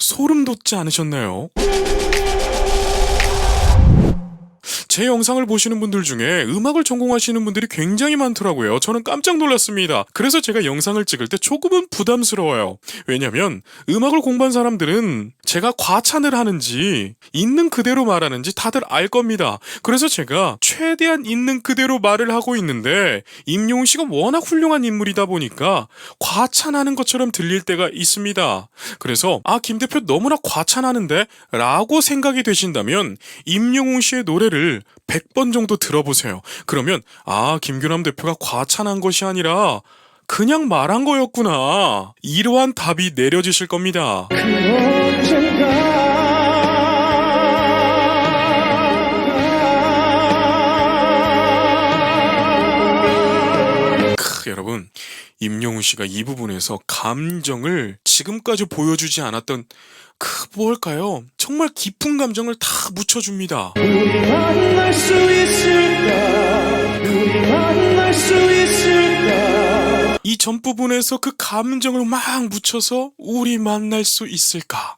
소름 돋지 않으셨나요? 제 영상을 보시는 분들 중에 음악을 전공하시는 분들이 굉장히 많더라고요. 저는 깜짝 놀랐습니다. 그래서 제가 영상을 찍을 때 조금은 부담스러워요. 왜냐면 음악을 공부한 사람들은 제가 과찬을 하는지 있는 그대로 말하는지 다들 알 겁니다. 그래서 제가 최대한 있는 그대로 말을 하고 있는데 임용훈 씨가 워낙 훌륭한 인물이다 보니까 과찬하는 것처럼 들릴 때가 있습니다. 그래서 아 김 대표 너무나 과찬하는데 라고 생각이 되신다면 임용훈 씨의 노래를 100번 정도 들어보세요. 그러면 아 김규남 대표가 과찬한 것이 아니라 그냥 말한 거였구나. 이러한 답이 내려지실 겁니다. 크, 여러분 임영웅 씨가 이 부분에서 감정을 지금까지 보여주지 않았던 그 뭘까요? 정말 깊은 감정을 다 묻혀줍니다. 이 전 부분에서 그 감정을 막 묻혀서 우리 만날 수 있을까?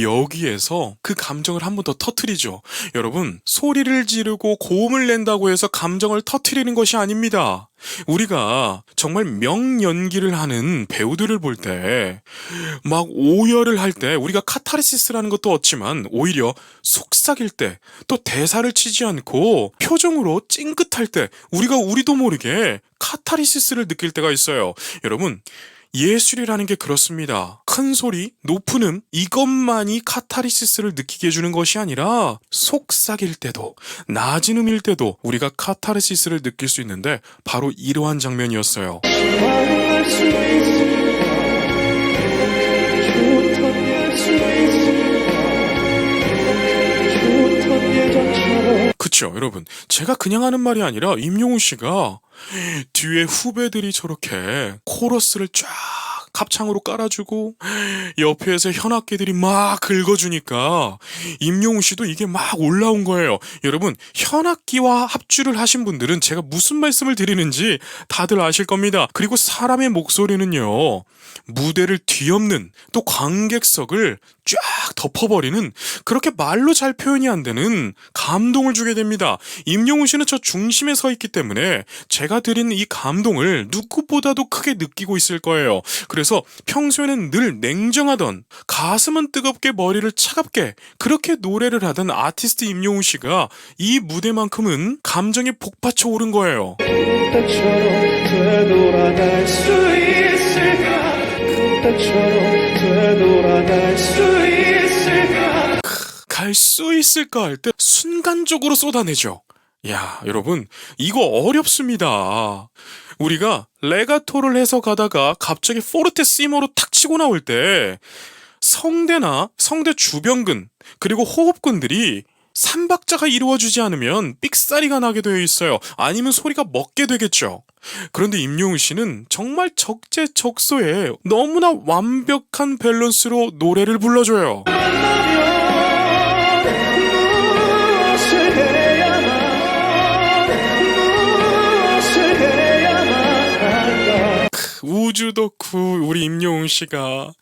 여기에서 그 감정을 한 번 더 터트리죠. 여러분, 소리를 지르고 고음을 낸다고 해서 감정을 터트리는 것이 아닙니다. 우리가 정말 명연기를 하는 배우들을 볼 때, 막 오열을 할 때, 우리가 카타르시스라는 것도 얻지만, 오히려 속삭일 때, 또 대사를 치지 않고 표정으로 찡긋할 때, 우리가 우리도 모르게 카타르시스를 느낄 때가 있어요. 여러분, 예술이라는 게 그렇습니다. 큰 소리, 높은 음, 이것만이 카타르시스를 느끼게 해주는 것이 아니라 속삭일 때도, 낮은 음일 때도 우리가 카타르시스를 느낄 수 있는데 바로 이러한 장면이었어요. 그쵸, 여러분. 제가 그냥 하는 말이 아니라 임용훈 씨가 뒤에 후배들이 저렇게 코러스를 쫙 합창으로 깔아주고 옆에서 현악기들이 막 긁어주니까 임용훈 씨도 이게 막 올라온 거예요. 여러분 현악기와 합주를 하신 분들은 제가 무슨 말씀을 드리는지 다들 아실 겁니다. 그리고 사람의 목소리는요 무대를 뒤엎는 또 관객석을 쫙 덮어버리는 그렇게 말로 잘 표현이 안 되는 감동을 주게 됩니다. 임영훈 씨는 저 중심에 서 있기 때문에 제가 드린 이 감동을 누구보다도 크게 느끼고 있을 거예요. 그래서 평소에는 늘 냉정하던 가슴은 뜨겁게 머리를 차갑게 그렇게 노래를 하던 아티스트 임영훈 씨가 이 무대만큼은 감정이 복받쳐 오른 거예요. 갈 수 있을까 할 때 순간적으로 쏟아내죠. 야, 여러분, 이거 어렵습니다. 우리가 레가토를 해서 가다가 갑자기 포르테 시모로 탁 치고 나올 때 성대나 성대 주변근 그리고 호흡근들이 삼박자가 이루어지지 않으면 삑사리가 나게 되어 있어요. 아니면 소리가 먹게 되겠죠. 그런데 임용훈 씨는 정말 적재적소에 너무나 완벽한 밸런스로 노래를 불러줘요. 우주 덕후 우리 임영웅 씨가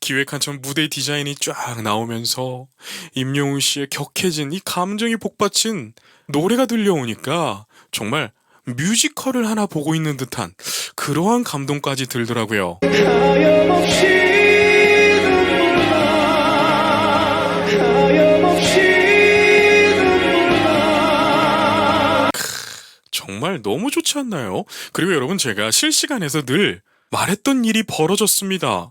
기획한 전 무대 디자인이 쫙 나오면서 임영웅 씨의 격해진 이 감정이 복받친 노래가 들려오니까 정말 뮤지컬을 하나 보고 있는 듯한 그러한 감동까지 들더라고요. 정말 너무 좋지 않나요? 그리고 여러분 제가 실시간에서 늘 말했던 일이 벌어졌습니다.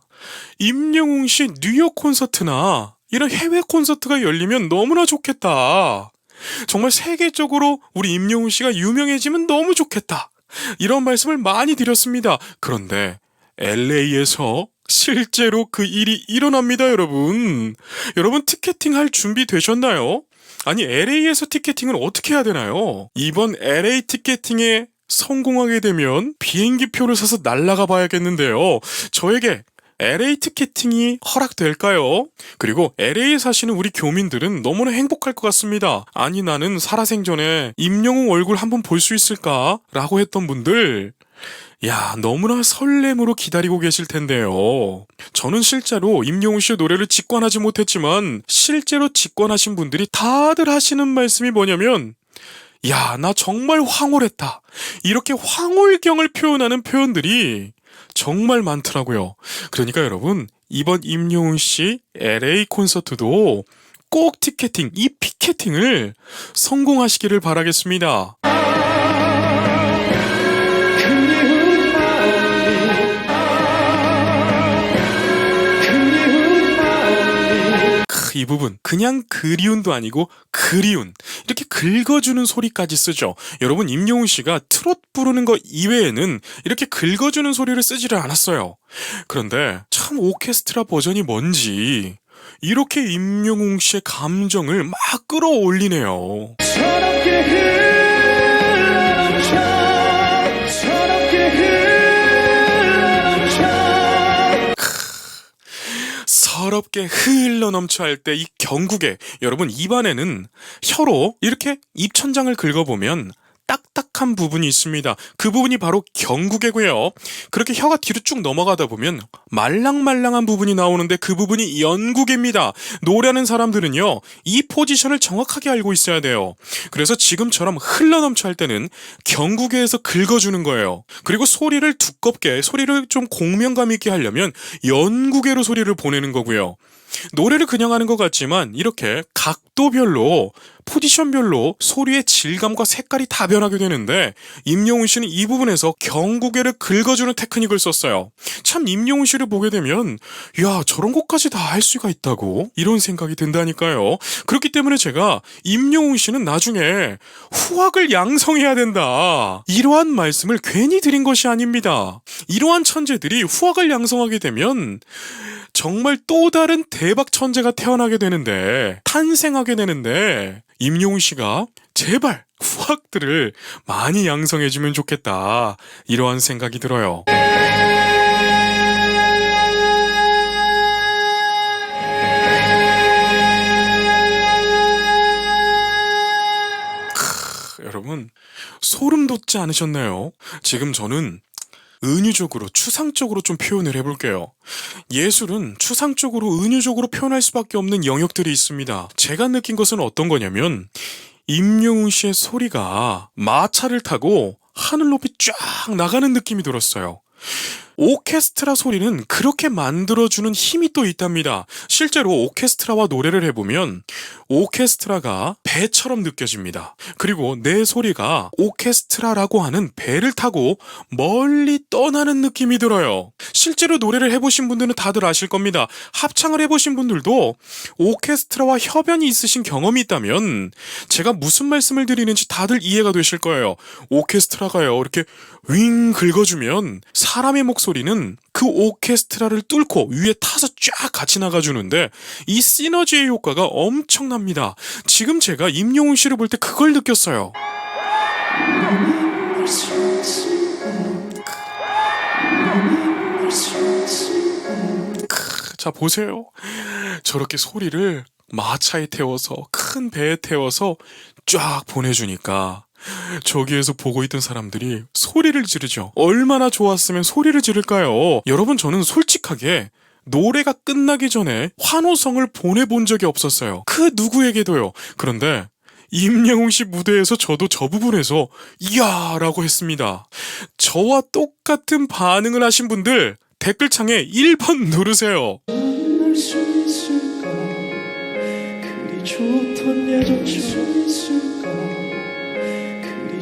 임영웅 씨 뉴욕 콘서트나 이런 해외 콘서트가 열리면 너무나 좋겠다. 정말 세계적으로 우리 임영웅 씨가 유명해지면 너무 좋겠다. 이런 말씀을 많이 드렸습니다. 그런데 LA에서 실제로 그 일이 일어납니다, 여러분. 여러분 티켓팅 할 준비 되셨나요? 아니 LA에서 티켓팅은 어떻게 해야 되나요? 이번 LA 티켓팅에 성공하게 되면 비행기 표를 사서 날아가 봐야겠는데요. 저에게 LA 티켓팅이 허락될까요? 그리고 LA에 사시는 우리 교민들은 너무나 행복할 것 같습니다. 아니 나는 살아생전에 임영웅 얼굴 한번 볼 수 있을까? 라고 했던 분들 야, 너무나 설렘으로 기다리고 계실 텐데요. 저는 실제로 임영웅 씨의 노래를 직관하지 못했지만 실제로 직관하신 분들이 다들 하시는 말씀이 뭐냐면 야, 나 정말 황홀했다. 이렇게 황홀경을 표현하는 표현들이 정말 많더라고요. 그러니까 여러분, 이번 임영웅 씨 LA 콘서트도 꼭 티켓팅, 이 피켓팅을 성공하시기를 바라겠습니다. 이 부분 그냥 그리운도 아니고 그리운 이렇게 긁어주는 소리까지 쓰죠. 여러분 임영웅 씨가 트롯 부르는 거 이외에는 이렇게 긁어주는 소리를 쓰지를 않았어요. 그런데 참 오케스트라 버전이 뭔지 이렇게 임영웅 씨의 감정을 막 끌어올리네요. 서럽게 흘러 넘쳐 할 때 이 경국에 여러분 입안에는 혀로 이렇게 입천장을 긁어보면 딱딱 한 부분이 있습니다. 그 부분이 바로 경국이고요. 그렇게 혀가 뒤로 쭉 넘어가다 보면 말랑말랑한 부분이 나오는데 그 부분이 연국입니다. 노래하는 사람들은요, 이 포지션을 정확하게 알고 있어야 돼요. 그래서 지금처럼 흘러넘쳐 할 때는 경국에서 긁어주는 거예요. 그리고 소리를 두껍게, 소리를 좀 공명감 있게 하려면 연국에로 소리를 보내는 거고요. 노래를 그냥 하는 것 같지만 이렇게 각도별로 포지션별로 소리의 질감과 색깔이 다 변하게 되는데 임영웅 씨는 이 부분에서 경고개를 긁어주는 테크닉을 썼어요. 참 임영웅 씨를 보게 되면 야 저런 것까지 다 할 수가 있다고 이런 생각이 든다니까요. 그렇기 때문에 제가 임영웅 씨는 나중에 후학을 양성해야 된다. 이러한 말씀을 괜히 드린 것이 아닙니다. 이러한 천재들이 후학을 양성하게 되면 정말 또 다른 대박 천재가 태어나게 되는데 탄생하게 되는데 임용훈 씨가 제발 후학들을 많이 양성해주면 좋겠다 이러한 생각이 들어요. 크, 여러분 소름 돋지 않으셨나요? 지금 저는 은유적으로 추상적으로 좀 표현을 해볼게요. 예술은 추상적으로 은유적으로 표현할 수밖에 없는 영역들이 있습니다. 제가 느낀 것은 어떤 거냐면 임영웅 씨의 소리가 마차를 타고 하늘 높이 쫙 나가는 느낌이 들었어요. 오케스트라 소리는 그렇게 만들어주는 힘이 또 있답니다. 실제로 오케스트라와 노래를 해보면 오케스트라가 배처럼 느껴집니다. 그리고 내 소리가 오케스트라라고 하는 배를 타고 멀리 떠나는 느낌이 들어요. 실제로 노래를 해보신 분들은 다들 아실 겁니다. 합창을 해보신 분들도 오케스트라와 협연이 있으신 경험이 있다면 제가 무슨 말씀을 드리는지 다들 이해가 되실 거예요. 오케스트라가요, 이렇게 윙 긁어주면 사람의 목소리 는 그 오케스트라를 뚫고 위에 타서 쫙 같이 나가주는데 이 시너지의 효과가 엄청납니다. 지금 제가 임영웅 씨를 볼 때 그걸 느꼈어요. 자 보세요. 저렇게 소리를 마차에 태워서 큰 배에 태워서 쫙 보내주니까 저기에서 보고 있던 사람들이 소리를 지르죠. 얼마나 좋았으면 소리를 지를까요? 여러분 저는 솔직하게 노래가 끝나기 전에 환호성을 보내본 적이 없었어요. 그 누구에게도요. 그런데 임영웅 씨 무대에서 저도 저 부분에서 이야 라고 했습니다. 저와 똑같은 반응을 하신 분들 댓글창에 1번 누르세요.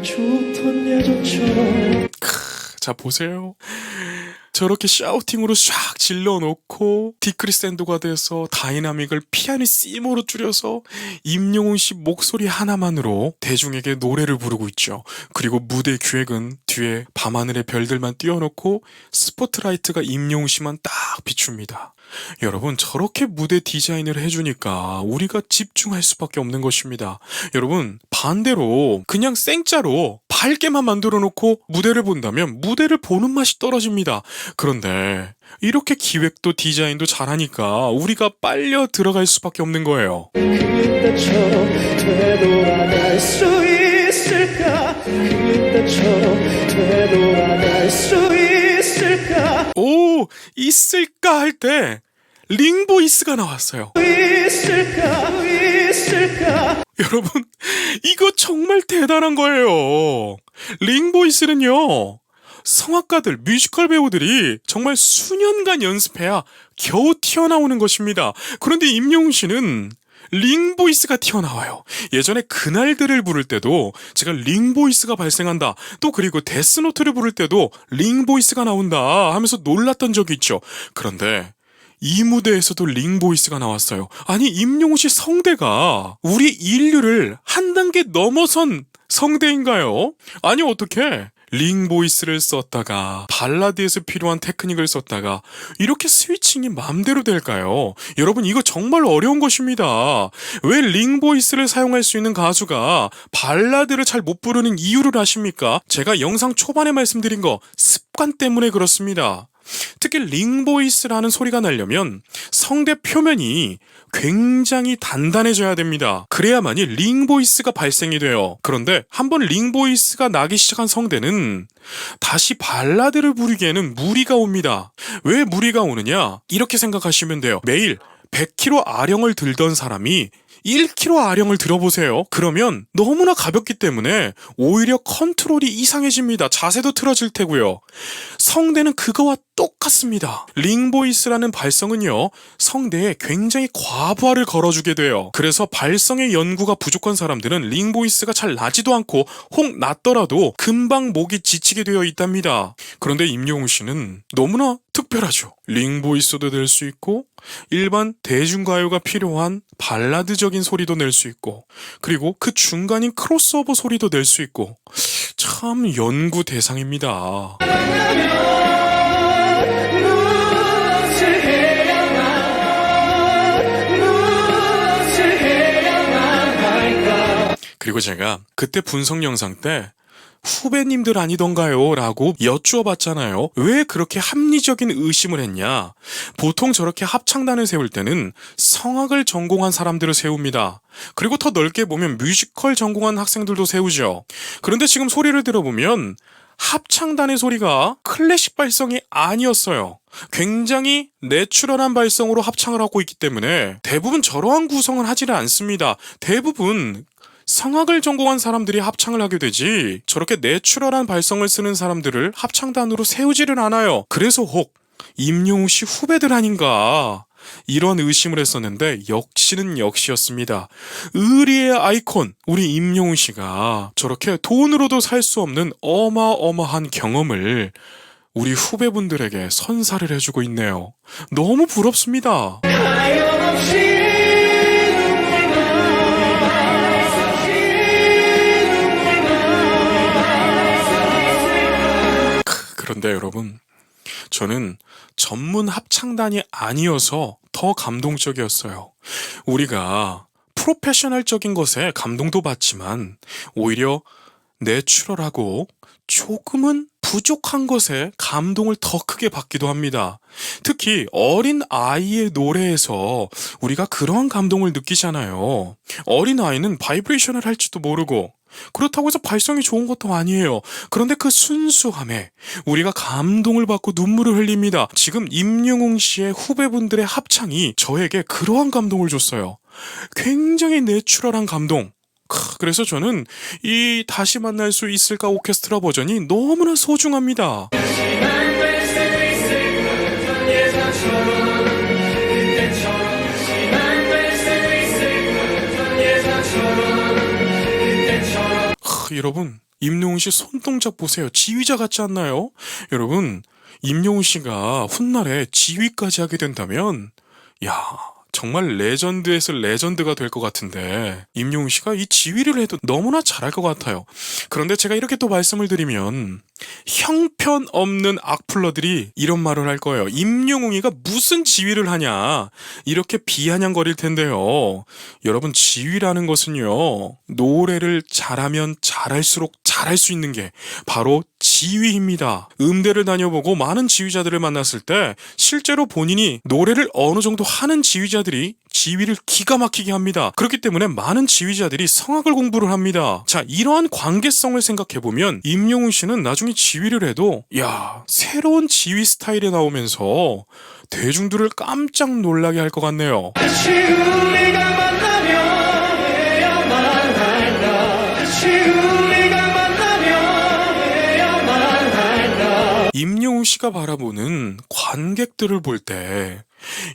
좋던 예전처럼 자 보세요. 저렇게 샤우팅으로 샥 질러놓고 디크리샌도가 돼서 다이나믹을 피아니시모로 줄여서 임영웅 씨 목소리 하나만으로 대중에게 노래를 부르고 있죠. 그리고 무대 기획은 뒤에 밤하늘의 별들만 띄워놓고 스포트라이트가 임영웅 씨만 딱 비춥니다. 여러분 저렇게 무대 디자인을 해주니까 우리가 집중할 수밖에 없는 것입니다. 여러분 반대로 그냥 생짜로 밝게만 만들어 놓고 무대를 본다면 무대를 보는 맛이 떨어집니다. 그런데 이렇게 기획도 디자인도 잘하니까 우리가 빨려 들어갈 수밖에 없는 거예요. 그때처럼 되돌아갈 수 있을까 그때처럼 되돌아갈 수 있을까 오, 있을까 할 때 링보이스가 나왔어요. 있을까 있을까 여러분, 이거 정말 대단한 거예요. 링보이스는요, 성악가들, 뮤지컬 배우들이 정말 수년간 연습해야 겨우 튀어나오는 것입니다. 그런데 임영웅 씨는 링 보이스가 튀어나와요. 예전에 그날들을 부를 때도 제가 링 보이스가 발생한다. 또 그리고 데스노트를 부를 때도 링 보이스가 나온다 하면서 놀랐던 적이 있죠. 그런데 이 무대에서도 링 보이스가 나왔어요. 아니, 임용우 씨 성대가 우리 인류를 한 단계 넘어선 성대인가요? 아니, 어떻게? 링 보이스를 썼다가 발라드에서 필요한 테크닉을 썼다가 이렇게 스위칭이 맘대로 될까요? 여러분 이거 정말 어려운 것입니다. 왜 링 보이스를 사용할 수 있는 가수가 발라드를 잘 못 부르는 이유를 아십니까? 제가 영상 초반에 말씀드린 거 습관 때문에 그렇습니다. 특히 링보이스라는 소리가 나려면 성대 표면이 굉장히 단단해져야 됩니다. 그래야만이 링보이스가 발생이 돼요. 그런데 한번 링보이스가 나기 시작한 성대는 다시 발라드를 부르기에는 무리가 옵니다. 왜 무리가 오느냐? 이렇게 생각하시면 돼요. 매일 100kg 아령을 들던 사람이 1kg 아령을 들어보세요. 그러면 너무나 가볍기 때문에 오히려 컨트롤이 이상해집니다. 자세도 틀어질 테고요. 성대는 그거와 똑같습니다. 링보이스라는 발성은요, 성대에 굉장히 과부하를 걸어주게 돼요. 그래서 발성의 연구가 부족한 사람들은 링보이스가 잘 나지도 않고 혹 났더라도 금방 목이 지치게 되어 있답니다. 그런데 임영웅 씨는 너무나 특별하죠. 링보이스도 낼 수 있고, 일반 대중가요가 필요한 발라드적인 소리도 낼 수 있고, 그리고 그 중간인 크로스오버 소리도 낼 수 있고, 참 연구 대상입니다. 그리고 제가 그때 분석 영상 때 후배님들 아니던가요? 라고 여쭈어봤잖아요. 왜 그렇게 합리적인 의심을 했냐? 보통 저렇게 합창단을 세울 때는 성악을 전공한 사람들을 세웁니다. 그리고 더 넓게 보면 뮤지컬 전공한 학생들도 세우죠. 그런데 지금 소리를 들어보면 합창단의 소리가 클래식 발성이 아니었어요. 굉장히 내추럴한 발성으로 합창을 하고 있기 때문에 대부분 저러한 구성을 하지는 않습니다. 대부분 성악을 전공한 사람들이 합창을 하게 되지 저렇게 내추럴한 발성을 쓰는 사람들을 합창단으로 세우지를 않아요. 그래서 혹 임용우 씨 후배들 아닌가 이런 의심을 했었는데 역시는 역시였습니다. 의리의 아이콘 우리 임용우 씨가 저렇게 돈으로도 살 수 없는 어마어마한 경험을 우리 후배분들에게 선사를 해주고 있네요. 너무 부럽습니다. 그런데 여러분, 저는 전문 합창단이 아니어서 더 감동적이었어요. 우리가 프로페셔널적인 것에 감동도 받지만 오히려 내추럴하고 조금은 부족한 것에 감동을 더 크게 받기도 합니다. 특히 어린 아이의 노래에서 우리가 그러한 감동을 느끼잖아요. 어린 아이는 바이브레이션을 할지도 모르고 그렇다고 해서 발성이 좋은 것도 아니에요. 그런데 그 순수함에 우리가 감동을 받고 눈물을 흘립니다. 지금 임영웅 씨의 후배분들의 합창이 저에게 그러한 감동을 줬어요. 굉장히 내추럴한 감동. 크, 그래서 저는 이 다시 만날 수 있을까 오케스트라 버전이 너무나 소중합니다. 크, 여러분, 임영웅 씨 손동작 보세요. 지휘자 같지 않나요? 여러분, 임영웅 씨가 훗날에 지휘까지 하게 된다면, 야, 정말 레전드에서 레전드가 될 것 같은데, 임영웅 씨가 이 지휘를 해도 너무나 잘할 것 같아요. 그런데 제가 이렇게 또 말씀을 드리면, 형편없는 악플러들이 이런 말을 할 거예요. 임영웅이가 무슨 지휘를 하냐. 이렇게 비아냥거릴 텐데요. 여러분, 지휘라는 것은요, 노래를 잘하면 잘할수록 잘할 수 있는 게 바로 지휘입니다. 음대를 다녀보고 많은 지휘자들을 만났을 때 실제로 본인이 노래를 어느 정도 하는 지휘자들이 지휘를 기가 막히게 합니다. 그렇기 때문에 많은 지휘자들이 성악을 공부를 합니다. 자, 이러한 관계성을 생각해보면 임영웅 씨는 나중에 지휘를 해도 야, 새로운 지휘 스타일이 나오면서 대중들을 깜짝 놀라게 할 것 같네요. 임영웅 씨가 바라보는 관객들을 볼 때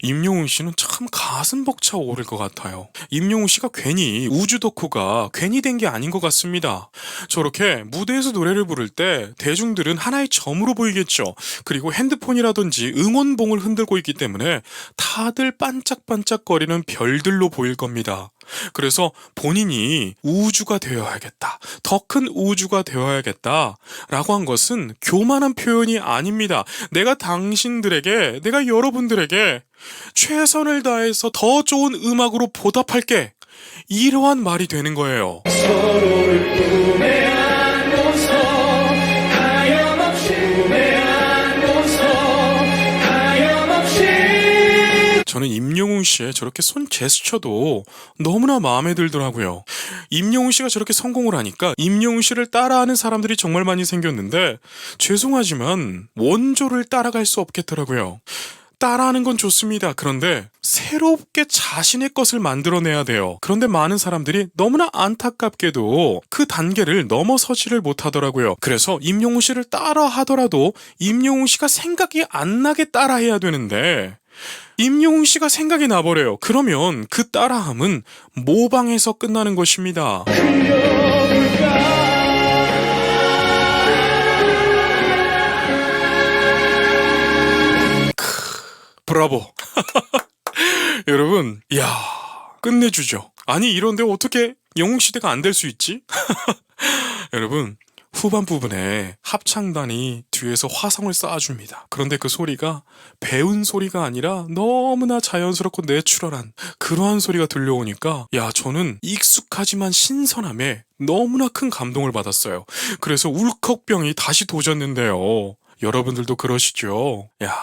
임영웅 씨는 참 가슴 벅차 오를 것 같아요. 임영웅 씨가 괜히 우주 덕후가 괜히 된 게 아닌 것 같습니다. 저렇게 무대에서 노래를 부를 때 대중들은 하나의 점으로 보이겠죠. 그리고 핸드폰이라든지 응원봉을 흔들고 있기 때문에 다들 반짝반짝거리는 별들로 보일 겁니다. 그래서 본인이 우주가 되어야겠다. 더 큰 우주가 되어야겠다. 라고 한 것은 교만한 표현이 아닙니다. 내가 당신들에게, 내가 여러분들에게 최선을 다해서 더 좋은 음악으로 보답할게. 이러한 말이 되는 거예요. 저는 임영웅 씨의 저렇게 손 제스처도 너무나 마음에 들더라고요. 임영웅 씨가 저렇게 성공을 하니까 임영웅 씨를 따라하는 사람들이 정말 많이 생겼는데 죄송하지만 원조를 따라갈 수 없겠더라고요. 따라하는 건 좋습니다. 그런데 새롭게 자신의 것을 만들어내야 돼요. 그런데 많은 사람들이 너무나 안타깝게도 그 단계를 넘어서지를 못하더라고요. 그래서 임영웅 씨를 따라 하더라도 임영웅 씨가 생각이 안 나게 따라해야 되는데 임영웅 씨가 생각이 나버려요. 그러면 그 따라함은 모방에서 끝나는 것입니다. 브라보. 여러분, 야 끝내주죠. 아니, 이런데 어떻게 영웅 시대가 안 될 수 있지? 여러분, 후반 부분에 합창단이 뒤에서 화성을 쏴줍니다. 그런데 그 소리가 배운 소리가 아니라 너무나 자연스럽고 내추럴한 그러한 소리가 들려오니까 야 저는 익숙하지만 신선함에 너무나 큰 감동을 받았어요. 그래서 울컥병이 다시 도졌는데요. 여러분들도 그러시죠? 야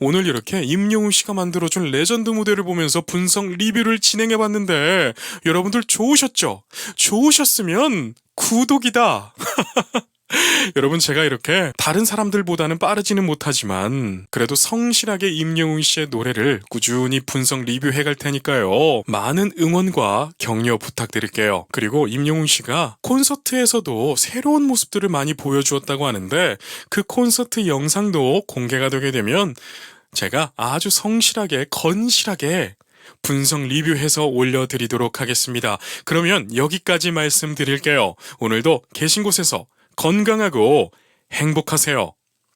오늘 이렇게 임영웅 씨가 만들어준 레전드 무대를 보면서 분석 리뷰를 진행해봤는데 여러분들 좋으셨죠? 좋으셨으면 구독이다. 여러분 제가 이렇게 다른 사람들보다는 빠르지는 못하지만 그래도 성실하게 임영웅 씨의 노래를 꾸준히 분석 리뷰해 갈 테니까요. 많은 응원과 격려 부탁드릴게요. 그리고 임영웅 씨가 콘서트에서도 새로운 모습들을 많이 보여주었다고 하는데 그 콘서트 영상도 공개가 되게 되면 제가 아주 성실하게 건실하게 분석 리뷰해서 올려드리도록 하겠습니다. 그러면 여기까지 말씀드릴게요. 오늘도 계신 곳에서 건강하고 행복하세요.